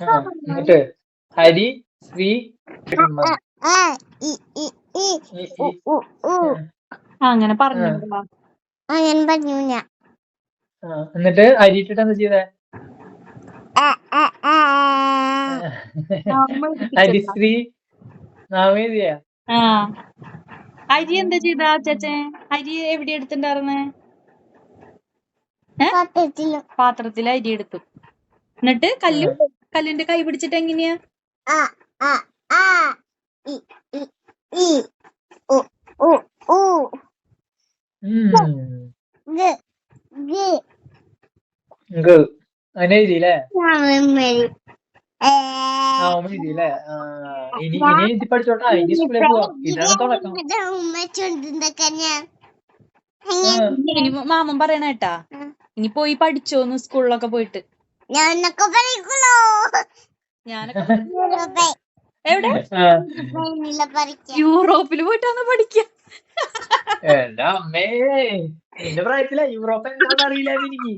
എന്നിട്ട് ഹരി ശ്രീ അങ്ങനെ പറഞ്ഞു. ഞാൻ പറഞ്ഞു ഞാൻ. എന്നിട്ട് അരി ഇട്ടിട്ട് എന്താ ചെയ്തേ? ഹരിശ്രീ നാമേതിയാ ആ. അരി എന്താ ചെയ്ത ചേച്ചൻ അരി എവിടെ എടുത്തിണ്ടായിരുന്നേ പാത്രത്തിൽ. പാത്രത്തിൽ അരി എടുത്തു. എന്നിട്ട് കല്ല് കല്ലിന്റെ കൈ പിടിച്ചിട്ട് എങ്ങനെയാ? ആ ആ ആ ഇ ഇ ഇ ഉ ഉ ഉ. ഉം. ഗ ഗ. ഗ. അങ്ങനെ എഴുതിയില്ലേ? സാമരി ആ ഓമ ആ, ഇനി ഇനി പഠിച്ചോട്ടാ. ഇനി സ്കൂളിൽ പോവാം. ഇതാണ് തുടക്കം. മാമൻ പറയണ കേട്ടാ. ഇനി പോയി പഠിച്ചോന്ന് സ്കൂളിലൊക്കെ പോയിട്ട്. ഞാനൊക്കെ എവിടെ? യൂറോപ്പിൽ പോയിട്ടാണ് പഠിക്കുക എന്റെ അമ്മേ എന്റെ പ്രായത്തില? യൂറോപ്പ് എന്താണെന്ന് അറിയില്ല എനിക്ക്.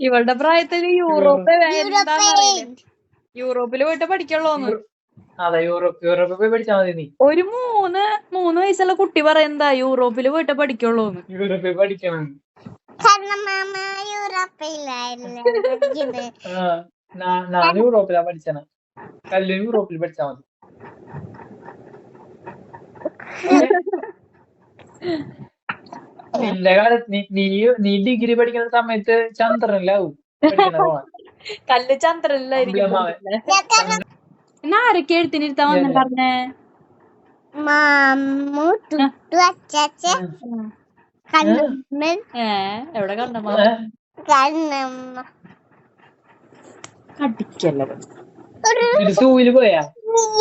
ഇവളുടെ പ്രായത്തിൽ യൂറോപ്പ് യൂറോപ്പിൽ പോയിട്ട് പഠിക്കുള്ളൂന്ന് അതെ യൂറോപ്പ്. യൂറോപ്പിൽ പോയി പഠിച്ചാ മതി നീ. ഒരു മൂന്ന് മൂന്ന് വയസ്സുള്ള കുട്ടി പറയുന്നതാ യൂറോപ്പിൽ പോയിട്ട് പഠിക്കുള്ളൂന്ന് യൂറോപ്പിൽ പഠിക്കണം. ഞാൻ യൂറോപ്പിലാ പഠിച്ചണ. കല്ല് യൂറോപ്പിൽ പഠിച്ചാ മതി. നിന്റെ കാലത്ത് നീ നീ ഡിഗ്രി പഠിക്കുന്ന സമയത്ത് ചന്ദ്രനിലാവും കല്ല് ചന്ദ്രനിലായിരിക്കും. എന്നാ ആരൊക്കെ എഴുത്തിനിരുത്താൻ മാമു ടുട്ടു കണ്ണമ്മൻ. ഏ എവിടെ കണ്ടമ്മ കണ്ണമ്മ കടിക്കല്ലേ സൂവിൽ പോയാ?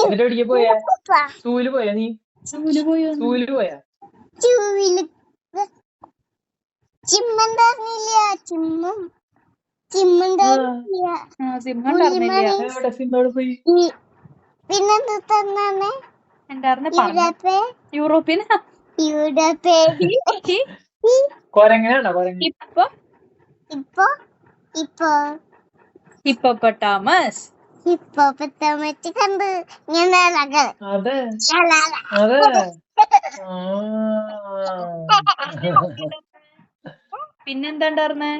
എന്നിട്ട് എവിടേക്ക് പോയാ? സൂവിൽ പോയാ നീ? സൂവിൽ പോയോ? സൂവിൽ പോയാ? ചൂവിൽ ചിമ്മും. പിന്നെന്ത് യൂറോപ്യൻ യൂറോപ്പേ കൊരങ്ങനാണോ? കൊരങ്ങ ഇപ്പൊ ഇപ്പൊ ഇപ്പോ ഹിപ്പോപ്പൊട്ടാമസ് ഹിപ്പോപ്പൊട്ടാമസ് കണ്ട് ഞാൻ അതെ. അതെ. പിന്നെന്താ ഉണ്ടായിരുന്നെ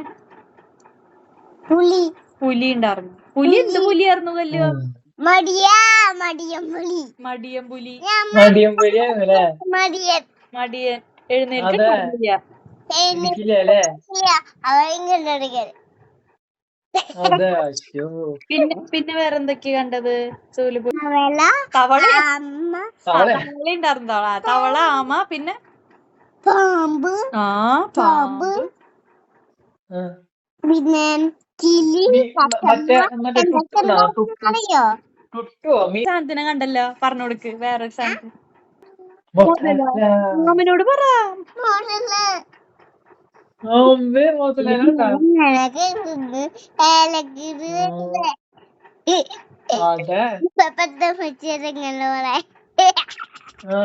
പുലി. പുലി ഉണ്ടായിരുന്നു പുലി. എന്ത് പുലിയായിരുന്നു കല്ല് മടിയാ മടിയം പുലി. മടിയൻ പുലി. മടിയം മടിയൻ മടിയൻ. അതെ. പുലിയ പിന്നെ പിന്നെ വേറെന്തൊക്കെ കണ്ടത്? അവള തവള അമ്മ തവളെ. തവള ഉണ്ടായിരുന്നു തവള തവള ആമ പിന്നെ? പാമ്പ് ആ പാമ്പ്. പിന്നെ കിളി സാധനം കണ്ടല്ലോ? പറഞ്ഞു കൊടുക്ക്. വേറൊരു സാധനത്തിന്. പറ. അതെ. ഇപ്പൊ പത്ത് വെച്ചിങ്ങനെ പറയാം ആ.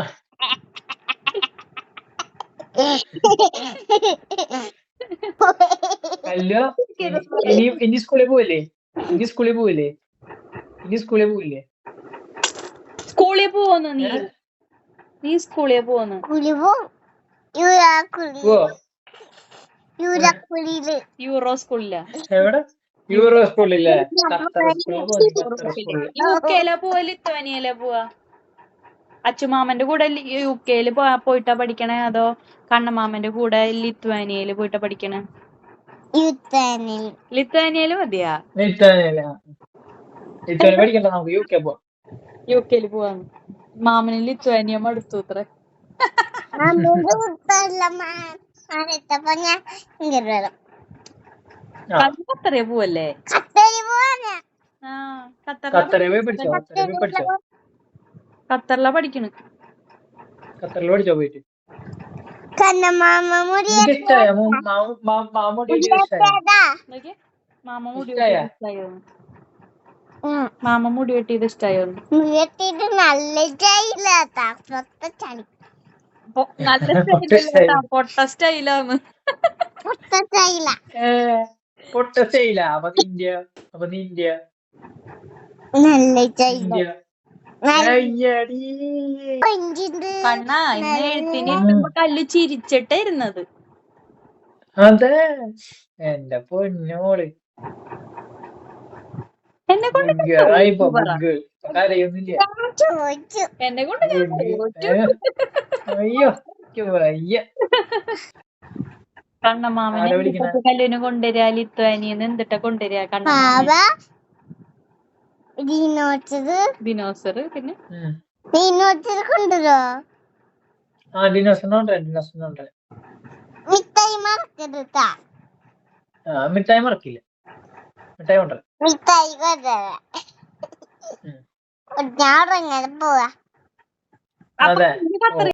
കല്ലോ ഇനി ഇനി സ്കൂളിൽ പോവില്ലേ? ഇനി സ്കൂളിൽ പോവില്ലേ? ഇനി സ്കൂളിൽ പോവില്ലേ? സ്കൂളിൽ പോവന്നു നീ. നീ സ്കൂളിൽ പോവന്നു. യൂരാക്കുലി പോവോ? യൂറോ സ്കൂളിൽ. എവിടെ? യൂറോ സ്കൂളിൽ യു കെയിലാ പോവാ ലിത്വാനിയയിലാ പോവാ? അച്ചുമാമന്റെ കൂടെ യു കെയിൽ പോയിട്ടാ പഠിക്കണേ? അതോ കണ്ണമാമന്റെ കൂടെ ലിത്വാനിയയിൽ പോയിട്ടാ പഠിക്കണേ? ലിത്വാനിയയിൽ മതിയാ? യു കെ പോവാം. യു കെയിൽ പോവാന്ന് മാമന് ലിത്വാനിയ മടുത്തു അത്ര. ഞാൻ ഖത്തറിയ പോവല്ലേ? കത്തരി പോവാനാ ആ ഖത്തറില ഖത്തറിൽ പോയി പഠിച്ചോ ഖത്തറിൽ പോയി പഠിച്ചോ ഖത്തറിലാ പഠിക്കണ്. ഖത്തറിൽ പഠിച്ചോ പോയിട്ട്? കണ്ണമാമ മുടി എനിക്ക് ഇഷ്ടായ? മാമൂട്ടി ഇഷ്ടായ? നോക്കിയേ മാമ മുടി ഇഷ്ടായോ? വെട്ടിയത് ഇഷ്ടായോ? മാമ മുടി വെട്ടിയത് ഇഷ്ടായോ? നല്ല ചളി പൊ- നല്ല പൊട്ട സ്റ്റൈലാണ് പൊട്ട സ്റ്റൈലാന്ന്. പൊട്ട ചായില്ല പൊട്ടത്തേയില്ല അപ്പൊ നിന്റെ അപ്പൊ നിന്റെ നല്ല ചെയ്ത നിന്റെ നല്ല അയ്യടി. ഇഞ്ചിണ്ട് കണ്ണാ ഇന്ന് എഴുത്തിന് ഇരുത്തുമ്പോ കല്ല് ചിരിച്ചിട്ടാ അതെ. എന്റെ പൊന്നോൾ എന്നെ കൊണ്ട് ഞാൻ ബുഗ്ഗായി ഇപ്പൊ തോറ്റു പറ. ബുഗ്ഗ് ഇപ്പൊ കരയൊന്നുമില്ല കൊണ്ട് എന്നെ കൊണ്ട്? അയ്യോ കണ്ണമാമനെ കല്ലിന് കൊണ്ടുവരിക ലിത്വാനിന്ന് എന്തിട്ടാ കണ്ണമാമ ദിനോസർ പിന്നെ? കൊണ്ടുവരോ? ആ ഡിനോസറിനുണ്ട് ഡിനോസറിനുണ്ട് മിഠായി മറക്കരുത് ട്ടാ. ആ മിഠായി മറക്കില്ല. മിഠായി കൊണ്ടുവരാം മിഠായി കൊണ്ടുവരാം. ഞാൻ പോവാ. അപ്പൊ അതെ.